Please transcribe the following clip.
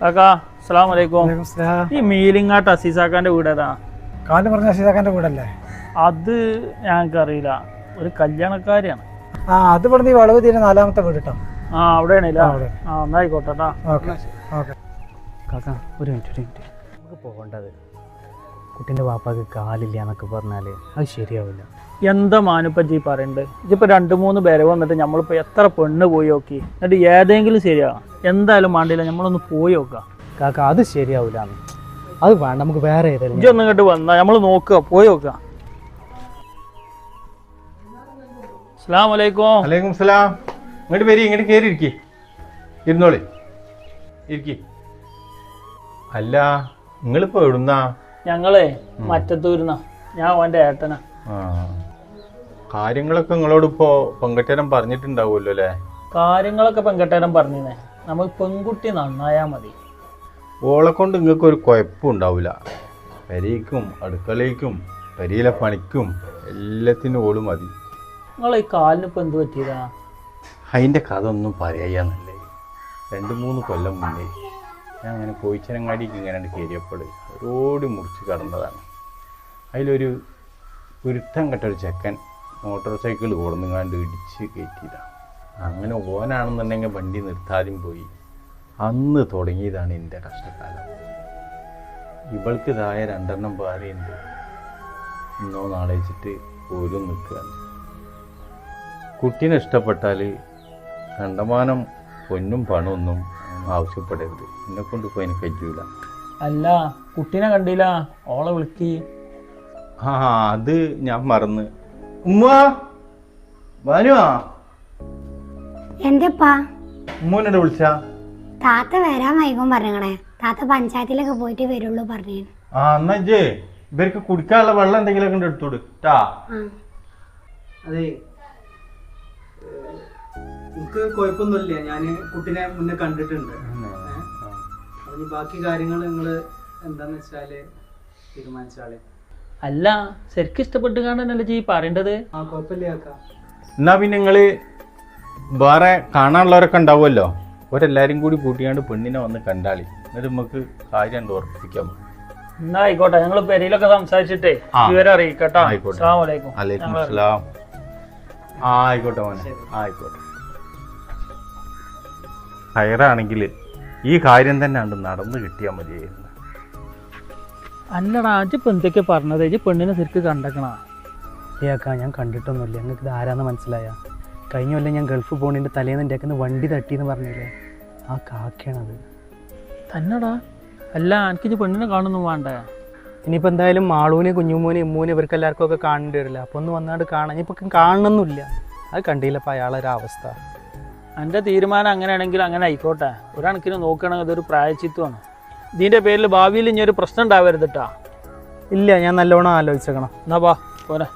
കാക്കാ അസ്സലാം വലൈക്കും. ഈ മീലിങ്ങാട്ട് അസീസാക്കാന്റെ വീട് ഏതാ കാൽ പറഞ്ഞ അസീസാക്കാന്റെ വീടല്ലേ? അത് ഞങ്ങൾക്കറിയില്ല. ഒരു കല്യാണക്കാരിയാണ്. ആ അത് ഇവിടുന്ന് ഈ വളവ് തീരെ നാലാമത്തെ വീട് കേട്ടോ ആ അവിടെയാണല്ലേ? ആ, എന്നായിക്കോട്ടെ ട്ടാ. Okay okay. കാക്ക ഒരു മിനിറ്റ് ഒരു മിനിറ്റ്. നമുക്ക് പോകേണ്ടത് കുട്ടീന്റെ വാപ്പാക്ക് കാലില്ല എന്നൊക്കെ പറഞ്ഞാൽ അത് ശരിയാവില്ല. എന്താ മാനുപ്പറ്റി പറയണ്ട്? ഇതിപ്പോ രണ്ട് മൂന്ന് പേരെ വന്നിട്ട് നമ്മളിപ്പോ എത്ര പെണ്ണ് പോയി നോക്കി? എന്നിട്ട് ഏതെങ്കിലും ശരിയാ? എന്തായാലും വേണ്ടില്ല നമ്മളൊന്ന് പോയി നോക്കാം. കാക്ക അത് ശരിയാവില്ല അത് വേണ്ട നമുക്ക് വേറെ ഏതായാലും ഇജ്ജ് ഒന്ന് ഇങ്ങോട്ട് വന്നാ നമ്മൾ നോക്കുക പോയി നോക്കാം. അസ്സലാം വലൈക്കും അലൈക്കും സലാം. ഇങ്ങോട്ട് വരി ഇങ്ങോട്ട് കയറി ഇരിക്കി. ഇരുന്നോളി. ഇരിക്കി. അല്ല നിങ്ങളിപ്പോ എവിടുന്നാ? ഞങ്ങളെ മറ്റത്തൂരുന്ന. ഞാൻ ഓന്റെ ഏട്ടനാ. ആ. കാര്യങ്ങളൊക്കെ നിങ്ങളോട് ഇപ്പോ പങ്കട്ടരം പറഞ്ഞിട്ടുണ്ടാവുമല്ലോ അല്ലേ? കാര്യങ്ങളൊക്കെ പെങ്കട്ടേരം പറഞ്ഞേ നമുക്ക് പെൺകുട്ടി നന്നായാൽ മതി. ഓളെ കൊണ്ട് നിങ്ങൾക്ക് ഒരു കുഴപ്പം ഉണ്ടാവില്ല പെരയ്ക്കും അടുക്കളയ്ക്കും പെരയിലെ പണിക്കും എല്ലാത്തിനും ഓൾ മതി. നിങ്ങൾ ഈ കാലിന് ഇപ്പം എന്ത് പറ്റിയതാ? അതിന്റെ കഥ ഒന്നും പറയാന്നല്ലേ രണ്ട് മൂന്ന് കൊല്ലം മുന്നേ ഞാൻ അങ്ങനെ കോയിച്ചനങ്ങാടിക്ക് ഇങ്ങനെ കയറിയപ്പോൾ റോഡ് മുറിച്ച് കടന്നതാണ്. അതിലൊരു പുരുത്തം കെട്ടൊരു ചെക്കൻ മോട്ടോർ സൈക്കിൾ കൊടുന്നുങ്ങാണ്ട് ഇടിച്ച് കയറ്റിയതാണ് അങ്ങനെ ഓനാണെന്നുണ്ടെങ്കിൽ വണ്ടി നിർത്താതെയും പോയി. അന്ന് തുടങ്ങിയതാണ് എന്റെ കഷ്ടകാലം. ഇവൾക്ക് ഇതായ രണ്ടെണ്ണം ഭാര്യയുണ്ട്. ഇന്നോ നാളെ വെച്ചിട്ട് ഓരും നിൽക്കുകയാണ്. കുട്ടീനെ ഇഷ്ടപ്പെട്ടാൽ കണ്ടമാനം പൊന്നും പണമൊന്നും ആവശ്യപ്പെടരുത്. എന്നെ കൊണ്ട് പോയി എനിക്ക് കഴിയൂല. അല്ല കുട്ടീനെ കണ്ടില്ല? ഓളെ വിളിക്ക്. ആ അത് ഞാൻ മറന്ന്. ഉമ്മ? ഭാനുവാ എന്തെപ്പാ? ഉമ്മോനോട് വിളിച്ച? താത്ത വരാൻ വൈകും പറഞ്ഞേ താത്ത പഞ്ചായത്തിലൊക്കെ പോയിട്ട് വരുള്ളൂ പറഞ്ഞു. ആ എന്നാ ജേ ഇവർക്ക് കുടിക്കാനുള്ള വെള്ളം എന്തെങ്കിലുമൊക്കെ ഉണ്ട് എടുത്തോട്. ട്ടാ. അതെ. എനിക്ക് കുഴപ്പമൊന്നുമില്ല. ഞാൻ കുട്ടിനെ മുന്നേ കണ്ടിട്ടുണ്ട്. അതിന് ബാക്കി കാര്യങ്ങൾ നിങ്ങൾ എന്താന്ന് വെച്ചാൽ തീരുമാനിച്ചാൽ. അല്ല ശരിക്കും ഇഷ്ടപ്പെട്ട് കാണാനല്ലേ ചെയ് പറയേണ്ടത്? ആ കുഴപ്പമില്ല കാക്ക. എന്നാ പിന്നെ നിങ്ങൾ വേറെ കാണാനുള്ളവരൊക്കെ ഉണ്ടാവുമല്ലോ. അവരെല്ലാവരും കൂടി കൂട്ടിയാണ്ട് പെണ്ണിനെ വന്ന് കണ്ടാളി. എന്നിട്ട് നമുക്ക് കാര്യം ഓർപ്പിക്കാം എന്നാ ആയിക്കോട്ടെ ഞങ്ങൾ പെരയിലൊക്കെ സംസാരിച്ചിട്ടേ. വിവരം അറിയിക്കട്ടോ. ആയിക്കോട്ടെ. അസ്സലാമു അലൈക്കും. അസ്സലാം. ആ ആയിക്കോട്ടെ മോനെ. ആയിക്കോട്ടെ. ഹയറാണെങ്കിൽ ഈ കാര്യം തന്നെ ഉണ്ട് നടന്നു കിട്ടിയാൽ മതിയായിരുന്നു. അല്ലടാ ഇജ്ജ് എന്തൊക്കെ പറഞ്ഞത്? ഈ പെണ്ണിനെ ശരിക്ക് കണ്ടക്കണ? ഏക്കാ ഞാൻ കണ്ടിട്ടൊന്നുമില്ല. ഞങ്ങൾക്ക് ഇത് ആരാന്ന് മനസ്സിലായ? കഴിഞ്ഞ കൊല്ലം ഞാൻ ഗൾഫ് പോണിന്റെ തലേന്ന് എന്റെ അക്കന്ന് വണ്ടി തട്ടി എന്ന് പറഞ്ഞില്ലേ? ആ കാക്കയാണത്. തന്നെടാ. അല്ല എനിക്ക് പെണ്ണിനെ കാണുന്നു വേണ്ടേ? ഇനിയിപ്പോൾ എന്തായാലും മാളൂനെ കുഞ്ഞുമോനെ ഇമ്മൂനെ ഇവർക്ക് എല്ലാവർക്കും ഒക്കെ കാണേണ്ടി വരില്ല. അപ്പോൾ ഒന്ന് വന്നാണ്ട് കാണാൻ ഇനിയിപ്പോൾ കാണണമെന്നില്ല അത് കണ്ടില്ലപ്പോൾ അയാളൊരു അവസ്ഥ എന്റെ തീരുമാനം അങ്ങനെയാണെങ്കിൽ അങ്ങനെ ആയിക്കോട്ടെ. ഒരു നോക്കണമെങ്കിൽ നോക്കുകയാണെങ്കിൽ ഇതൊരു പ്രായച്ചിത്വമാണ്. ഇതിന്റെ പേരിൽ ഭാവിയിൽ ഇനി ഒരു പ്രശ്നം ഉണ്ടാവരുത് കേട്ടാ ഇല്ല ഞാൻ നല്ലോണം ആലോചിച്ചേക്കണം. എന്നാ പാ പോരെ.